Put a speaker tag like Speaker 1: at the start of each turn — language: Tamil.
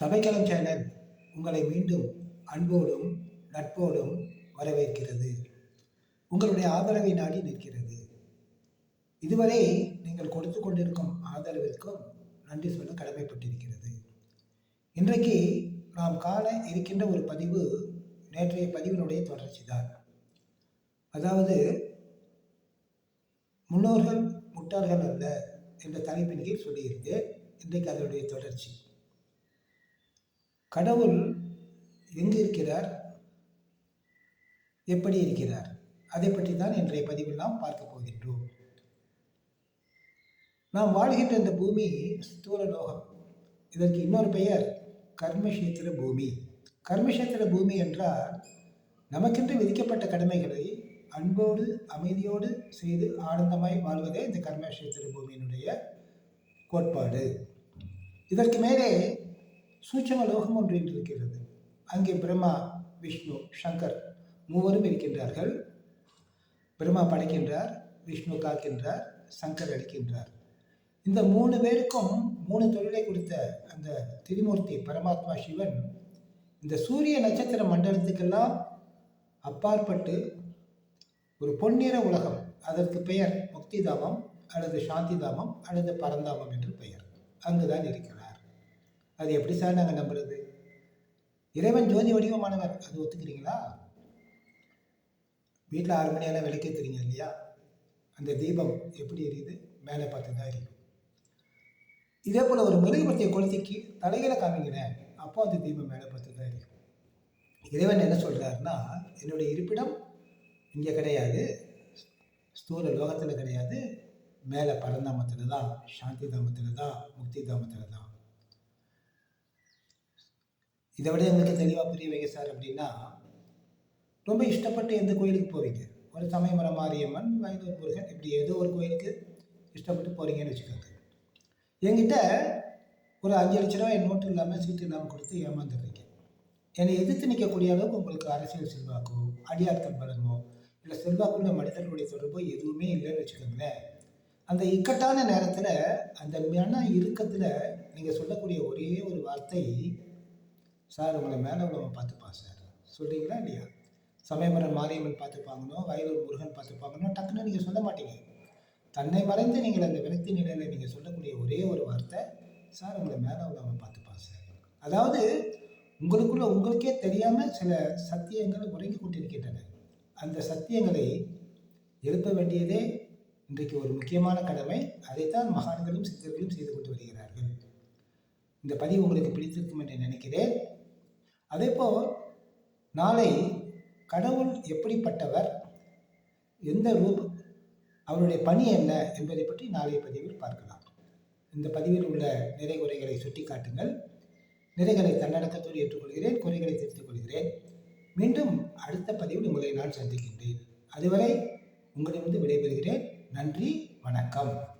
Speaker 1: சபைக்களம் சேனல் உங்களை மீண்டும் அன்போடும் நட்போடும் வரவேற்கிறது. உங்களுடைய ஆதரவை நாடி நிற்கிறது. இதுவரை நீங்கள் கொடுத்து கொண்டிருக்கும் ஆதரவிற்கும் நன்றி சொல்ல கடமைப்பட்டிருக்கிறது. இன்றைக்கு நாம் காண இருக்கின்ற ஒரு பதிவு நேற்றைய பதிவினுடைய தொடர்ச்சி தான் அதாவது முன்னோர்கள் முட்டாள்கள் அல்ல என்ற தலைப்பின் கீழ் சொல்லியிருக்கு. இன்றைக்கு அதனுடைய தொடர்ச்சி. கடவுள் எங்கு இருக்கிறார்? எப்படி இருக்கிறார்? அதை பற்றி தான் இன்றைய பதிவில் நாம் பார்க்க போகின்றோம். நாம் வாழ்கின்ற இந்த பூமி ஸ்தூல லோகம். இதற்கு இன்னொரு பெயர் கர்மக்ஷேத்திர பூமி. கர்மக்ஷேத்திர பூமி என்றால் நமக்கென்று விதிக்கப்பட்ட கடமைகளை அன்போடு அமைதியோடு செய்து ஆனந்தமாய் வாழ்வதே இந்த கர்மக்ஷேத்திர பூமியினுடைய கோட்பாடு. இதற்கு மேலே சூட்சம லோகம் ஒன்று இன்று இருக்கிறது. அங்கே பிரம்மா விஷ்ணு சங்கர் மூவரும் இருக்கின்றார்கள். பிரம்மா படைக்கின்றார் விஷ்ணு காக்கின்றார் சங்கர் அளிக்கின்றார் இந்த மூணு பேருக்கும் மூணு தொழிலை கொடுத்த அந்த திரிமூர்த்தி பரமாத்மா சிவன் இந்த சூரிய நட்சத்திர மண்டலத்துக்கெல்லாம் அப்பாற்பட்டு ஒரு பொன்னிற உலகம். அதற்கு பெயர் முக்தி தாமம் அல்லது சாந்தி தாமம் அல்லது பரந்தாமம் என்று பெயர். அங்குதான் இருக்கிறது அது எப்படி சார் நாங்கள் நம்புறது? இறைவன் ஜோதி வடிவமானவர். அது ஒத்துக்கிறீங்களா? வீட்டில் ஆறு மணியெல்லாம் விளக்கேற்றுறீங்க இல்லையா? அந்த தீபம் எப்படி எரியுது? மேலே பார்த்து தான் எரியும். இதே போல் ஒரு மெழுகுபத்தியை கொளுத்திக்கு தலைகளை காமிக்கிறேன். அப்போ அந்த தீபம் மேலே பார்த்து தான் எரியும். இறைவன் என்ன சொல்கிறாருன்னா என்னுடைய இருப்பிடம் இங்கே கிடையாது. ஸ்தூல லோகத்தில் கிடையாது. மேலே பரந்தாமத்தில் தான் சாந்தி தாமத்தில் தான் முக்தி தாமத்தில் தான். இதை விட எங்களுக்கு தெளிவாக புரிய வைங்க சார் அப்படின்னா ரொம்ப இஷ்டப்பட்டு எந்த கோயிலுக்கு போவீங்க? ஒரு சமயமரம் மாரியம்மன் வயலூர் முருகன் இப்படி ஏதோ ஒரு கோயிலுக்கு இஷ்டப்பட்டு போகிறீங்கன்னு வச்சுக்கோங்க. என்கிட்ட ஒரு அஞ்சு லட்ச ரூபாய் நோட்டு இல்லாமல் சீட்டு இல்லாமல் கொடுத்து ஏமாந்துடுறீங்க. என்னை எதிர்த்து நிற்கக்கூடிய அளவுக்கு உங்களுக்கு அரசியல் செல்வாக்கோ அடியாட்கள் பலமோ இல்லை செல்வாக்குள்ள மனிதர்களுடைய தொடர்போ எதுவுமே இல்லைன்னு வச்சுக்கோங்களேன். அந்த இக்கட்டான நேரத்தில் அந்த மன இறுக்கத்தில் நீங்கள் சொல்லக்கூடிய ஒரே ஒரு வார்த்தை சார் உங்களை மேலே உள்ளவங்க பார்த்துப்பா சார். சொல்கிறீங்களா இல்லையா? சமயபுரம் மாரியம்மன் பார்த்துப்பாங்கனோ வயலூர் முருகன் பார்த்துப்பாங்கன்னோ டக்குன்னு நீங்கள் சொல்ல மாட்டீங்க. தன்னை மறைந்து நீங்கள் அந்த விரக்தி நிலையில் நீங்கள் சொல்லக்கூடிய ஒரே ஒரு வார்த்தை சார் உங்களை மேலே உள்ளவங்க பார்த்துப்பா சார். அதாவது உங்களுக்குள்ள உங்களுக்கே தெரியாமல் சில சத்தியங்கள் உறங்கி கொண்டிருக்கின்றன. அந்த சத்தியங்களை எழுப்ப வேண்டியதே இன்றைக்கு ஒரு முக்கியமான கடமை. அதைத்தான் மகான்களும் சித்தர்களும் செய்து கொண்டு வருகிறார்கள். இந்த பதிவு உங்களுக்கு பிடித்திருக்கும் என்று நினைக்கிறேன். அதேபோல் நாளை கடவுள் எப்படிப்பட்டவர்? எந்த ரூப் அவருடைய பணி என்ன என்பதை பற்றி நாளைய பதிவில் பார்க்கலாம். இந்த பதிவில் உள்ள நிறை குறைகளை சுட்டிக்காட்டுங்கள். நிறைகளை தன்னடக்கத்தோடு ஏற்றுக்கொள்கிறேன் குறைகளை திருத்திக் கொள்கிறேன். மீண்டும் அடுத்த பதிவில் உங்களை நான் சந்திக்கின்றேன். அதுவரை உங்களிடமிருந்து விடைபெறுகிறேன். நன்றி வணக்கம்.